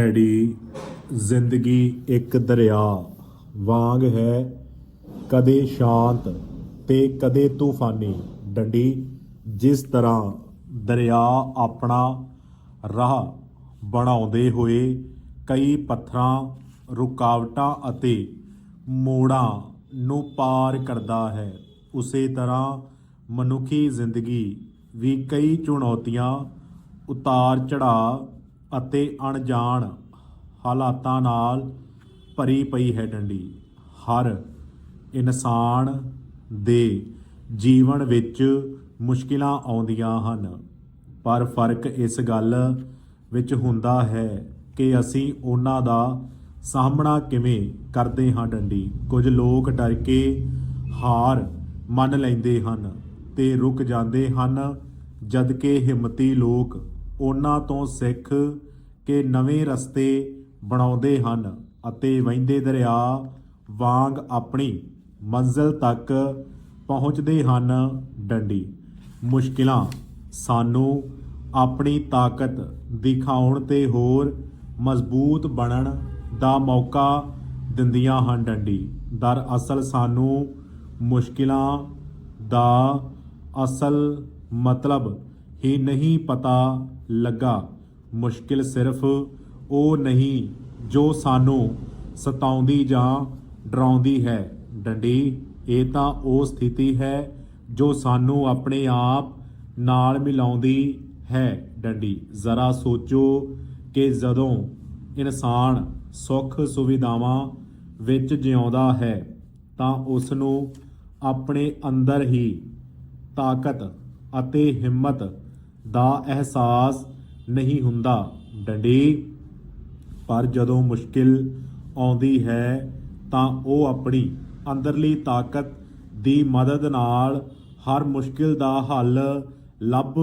Daddy ਜ਼ਿੰਦਗੀ ਇੱਕ ਦਰਿਆ ਵਾਂਗ ਹੈ। ਕਦੇ ਸ਼ਾਂਤ ਤੇ ਕਦੇ ਤੂਫਾਨੀ ਡੰਡੀ, ਜਿਸ ਤਰ੍ਹਾਂ ਦਰਿਆ ਆਪਣਾ ਰਾਹ ਬਣਾਉਂਦੇ ਹੋਏ ਕਈ ਪੱਥਰਾਂ, ਰੁਕਾਵਟਾਂ ਅਤੇ ਮੋੜਾਂ ਨੂੰ ਪਾਰ ਕਰਦਾ ਹੈ, ਉਸੇ ਤਰ੍ਹਾਂ ਮਨੁੱਖੀ ਜ਼ਿੰਦਗੀ ਵੀ ਕਈ ਚੁਣੌਤੀਆਂ ਉਤਾਰ ਚੜ੍ਹਾਅ ਅਤੇ ਅਣਜਾਣ ਹਾਲਾਤਾਂ ਨਾਲ ਭਰੀ ਪਈ ਹੈ ਡੰਡੀ। ਹਰ ਇਨਸਾਨ ਦੇ ਜੀਵਨ ਵਿੱਚ ਮੁਸ਼ਕਿਲਾਂ ਆਉਂਦੀਆਂ ਹਨ, ਪਰ ਫ਼ਰਕ ਇਸ ਗੱਲ ਵਿੱਚ ਹੁੰਦਾ ਹੈ ਕਿ ਅਸੀਂ ਉਹਨਾਂ ਦਾ ਸਾਹਮਣਾ ਕਿਵੇਂ ਕਰਦੇ ਹਾਂ ਡੰਡੀ। ਕੁਝ ਲੋਕ ਡਰ ਕੇ ਹਾਰ ਮੰਨ ਲੈਂਦੇ ਹਨ ਤੇ ਰੁਕ ਜਾਂਦੇ ਹਨ, ਜਦਕਿ ਹਿੰਮਤੀ ਲੋਕ ਉਹਨਾਂ ਤੋਂ ਸਿੱਖ ਕਿ ਨਵੇਂ ਰਸਤੇ ਬਣਾਉਂਦੇ ਹਨ ਅਤੇ ਵਹਿੰਦੇ ਦਰਿਆ ਵਾਂਗ ਆਪਣੀ ਮੰਜ਼ਿਲ ਤੱਕ ਪਹੁੰਚਦੇ ਹਨ ਡੰਡੀ। ਮੁਸ਼ਕਿਲਾਂ ਸਾਨੂੰ ਆਪਣੀ ਤਾਕਤ ਦਿਖਾਉਣ ਤੇ ਹੋਰ ਮਜ਼ਬੂਤ ਬਣਨ ਦਾ ਮੌਕਾ ਦਿੰਦੀਆਂ ਹਨ ਡੰਡੀ। ਦਰਅਸਲ ਸਾਨੂੰ ਮੁਸ਼ਕਿਲਾਂ ਦਾ ਅਸਲ ਮਤਲਬ ਹੀ ਨਹੀਂ ਪਤਾ ਲੱਗਾ। ਮੁਸ਼ਕਿਲ ਸਿਰਫ ਉਹ ਨਹੀਂ ਜੋ ਸਾਨੂੰ ਸਤਾਉਂਦੀ ਜਾਂ ਡਰਾਉਂਦੀ ਹੈ। ਡੰਡੀ, ਇਹ ਤਾਂ ਉਹ ਸਥਿਤੀ ਹੈ ਜੋ ਸਾਨੂੰ ਆਪਣੇ ਆਪ ਨਾਲ ਮਿਲਾਉਂਦੀ ਹੈ। ਡੰਡੀ, ਜ਼ਰਾ ਸੋਚੋ ਕਿ ਜਦੋਂ ਇਨਸਾਨ ਸੁੱਖ ਸੁਵਿਧਾਵਾਂ ਵਿੱਚ ਜਿਉਂਦਾ ਹੈ, ਤਾਂ ਉਸ ਨੂੰ ਆਪਣੇ ਅੰਦਰ ਹੀ ਤਾਕਤ ਅਤੇ ਹਿੰਮਤ ਦਾ ਅਹਿਸਾਸ ਨਹੀਂ ਹੁੰਦਾ। ਡੰਡੀ, ਪਰ ਜਦੋਂ ਮੁਸ਼ਕਿਲ ਆਉਂਦੀ ਹੈ ਤਾਂ ਉਹ ਆਪਣੀ ਅੰਦਰਲੀ ਤਾਕਤ ਦੀ ਮਦਦ ਨਾਲ ਹਰ ਮੁਸ਼ਕਿਲ ਦਾ ਹੱਲ ਲੱਭ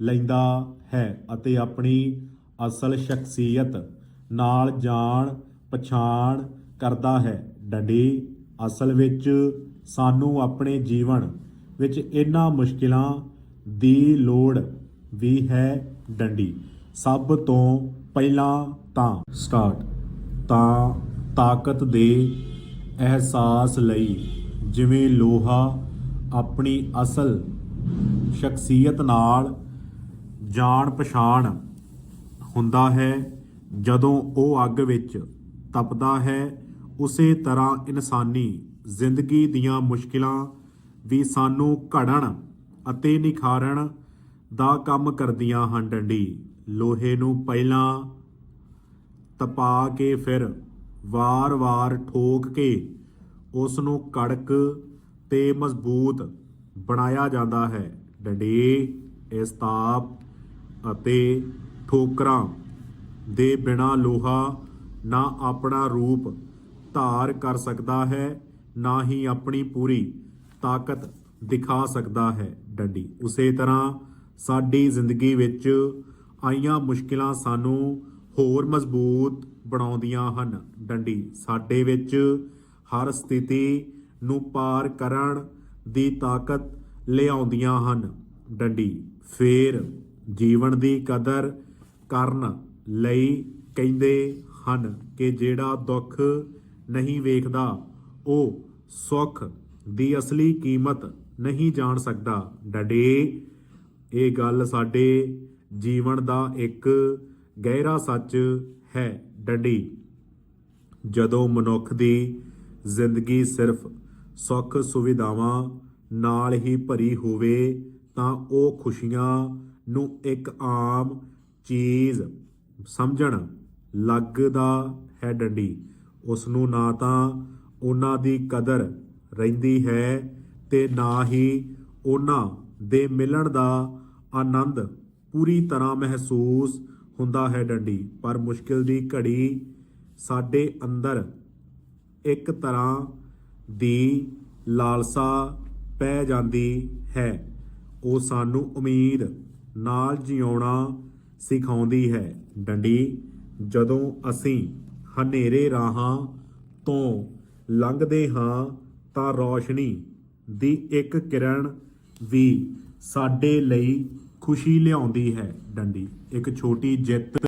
ਲੈਂਦਾ ਹੈ ਅਤੇ ਆਪਣੀ ਅਸਲ ਸ਼ਖਸੀਅਤ ਨਾਲ ਜਾਣ ਪਛਾਣ ਕਰਦਾ ਹੈ। ਡੰਡੀ, ਅਸਲ ਵਿੱਚ ਸਾਨੂੰ ਆਪਣੇ ਜੀਵਨ ਵਿੱਚ ਇਹਨਾਂ ਮੁਸ਼ਕਿਲਾਂ ਦੀ ਲੋੜ ਵੀ ਹੈ। ਡੰਡੀ। ਸਭ ਤੋਂ ਪਹਿਲਾਂ ਤਾਂ ਸਟਾਰਟ ਤਾਂ ਤਾਕਤ ਦੇ ਅਹਿਸਾਸ ਲਈ ਜਿਵੇਂ ਲੋਹਾ ਆਪਣੀ ਅਸਲ ਸ਼ਖਸੀਅਤ ਨਾਲ ਜਾਣ ਪਛਾਣ ਹੁੰਦਾ ਹੈ, ਜਦੋਂ ਉਹ ਅੱਗ ਵਿੱਚ ਤਪਦਾ ਹੈ, ਉਸੇ ਤਰ੍ਹਾਂ ਇਨਸਾਨੀ ਜ਼ਿੰਦਗੀ ਦੀਆਂ ਮੁਸ਼ਕਿਲਾਂ ਵੀ ਸਾਨੂੰ ਘੜਨ ਅਤੇ ਨਿਖਾਰਨ ਦਾ ਕੰਮ ਕਰਦੀਆਂ ਹਨ ਡੰਡੀ। ਲੋਹੇ ਨੂੰ ਪਹਿਲਾਂ ਤਪਾ ਕੇ ਫਿਰ ਵਾਰ-ਵਾਰ ਠੋਕ ਕੇ ਉਸ ਨੂੰ ਕੜਕ ਤੇ ਮਜ਼ਬੂਤ ਬਣਾਇਆ ਜਾਂਦਾ ਹੈ। ਡੰਡੀ ਇਸ ਤਾਪ ਅਤੇ ਠੋਕਰਾਂ ਦੇ ਬਿਨਾ ਲੋਹਾ ਨਾ ਆਪਣਾ ਰੂਪ ਧਾਰ ਕਰ ਸਕਦਾ ਹੈ, ਨਾ ਹੀ ਆਪਣੀ ਪੂਰੀ ਤਾਕਤ ਦਿਖਾ ਸਕਦਾ ਹੈ। ਡੰਡੀ, ਉਸੇ ਤਰ੍ਹਾਂ ਸਾਡੀ ਜ਼ਿੰਦਗੀ ਵਿੱਚ ਆਈਆਂ ਮੁਸ਼ਕਿਲਾਂ ਸਾਨੂੰ ਹੋਰ ਮਜ਼ਬੂਤ ਬਣਾਉਂਦੀਆਂ ਹਨ। ਡੰਡੀ, ਸਾਡੇ ਵਿੱਚ ਹਰ ਸਥਿਤੀ ਨੂੰ ਪਾਰ ਕਰਨ ਦੀ ਤਾਕਤ ਲਿਆਉਂਦੀਆਂ ਹਨ। ਡੰਡੀ, ਫੇਰ ਜੀਵਨ ਦੀ ਕਦਰ ਕਰਨ ਲਈ ਕਹਿੰਦੇ ਹਨ ਕਿ ਜਿਹੜਾ ਦੁੱਖ ਨਹੀਂ ਵੇਖਦਾ, ਉਹ ਸੁੱਖ ਦੀ ਅਸਲੀ ਕੀਮਤ ਨਹੀਂ ਜਾਣ ਸਕਦਾ। ਡੰਡੀ ਇਹ ਗੱਲ ਸਾਡੇ ਜੀਵਨ ਦਾ ਇੱਕ ਗਹਿਰਾ ਸੱਚ ਹੈ, ਡੰਡੀ। ਜਦੋਂ ਮਨੁੱਖ ਦੀ ਜ਼ਿੰਦਗੀ ਸਿਰਫ ਸੁੱਖ ਸੁਵਿਧਾਵਾਂ ਨਾਲ ਹੀ ਭਰੀ ਹੋਵੇ, ਤਾਂ ਉਹ ਖੁਸ਼ੀਆਂ ਨੂੰ ਇੱਕ ਆਮ ਚੀਜ਼ ਸਮਝਣ ਲੱਗਦਾ ਹੈ, ਡੰਡੀ। ਉਸ ਨੂੰ ਨਾ ਤਾਂ ਉਹਨਾਂ ਦੀ ਕਦਰ ਰਹਿੰਦੀ ਹੈ ਤੇ ਨਾ ਹੀ ਉਹਨਾਂ ਦੇ ਮਿਲਣ ਦਾ ਆਨੰਦ ਪੂਰੀ ਤਰ੍ਹਾਂ ਮਹਿਸੂਸ ਹੁੰਦਾ ਹੈ ਡੰਡੀ। ਪਰ ਮੁਸ਼ਕਿਲ ਦੀ ਘੜੀ ਸਾਡੇ ਅੰਦਰ ਇੱਕ ਤਰ੍ਹਾਂ ਦੀ ਲਾਲਸਾ ਪੈ ਜਾਂਦੀ ਹੈ। ਉਹ ਸਾਨੂੰ ਉਮੀਦ ਨਾਲ ਜਿਉਣਾ ਸਿਖਾਉਂਦੀ ਹੈ। ਡੰਡੀ, ਜਦੋਂ ਅਸੀਂ ਹਨੇਰੇ ਰਾਹਾਂ ਤੋਂ ਲੰਘਦੇ ਹਾਂ ਤਾਂ ਰੌਸ਼ਨੀ ਦੀ ਇੱਕ ਕਿਰਨ ਵੀ ਸਾਡੇ ਲਈ ਖੁਸ਼ੀ ਲਿਆਉਂਦੀ ਹੈ ਡੰਡੀ। ਇੱਕ ਛੋਟੀ ਜਿੱਤ